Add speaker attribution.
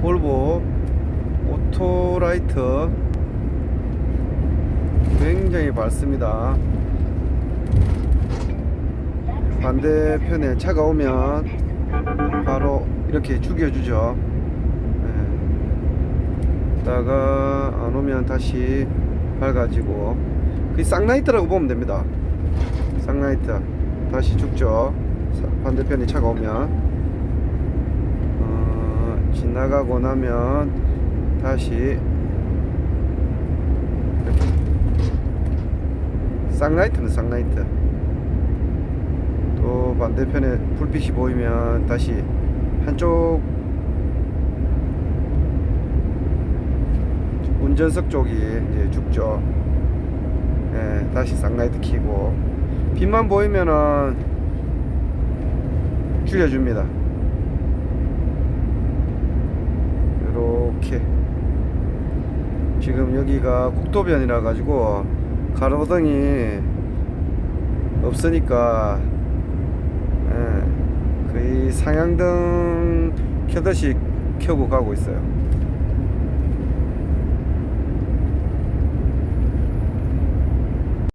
Speaker 1: 볼보 오토라이트 굉장히 밝습니다. 반대편에 차가 오면 바로 이렇게 죽여주죠. 예. 다가 안 오면 다시 밝아지고 그 쌍라이트라고 보면 됩니다. 쌍라이트 다시 죽죠. 사- 반대편에 차가 오면 어, 지나가고 나면 다시. 쌍라이트는 쌍라이트 또 반대편에 불빛이 보이면 다시 한쪽 운전석 쪽이 이제 죽죠. 예, 다시 쌍라이트 켜고 빛만 보이면은 줄여줍니다. 이렇게 지금 여기가 국도변이라 가지고 가로등이 없으니까 예, 거의 상향등 켜듯이 켜고 가고 있어요.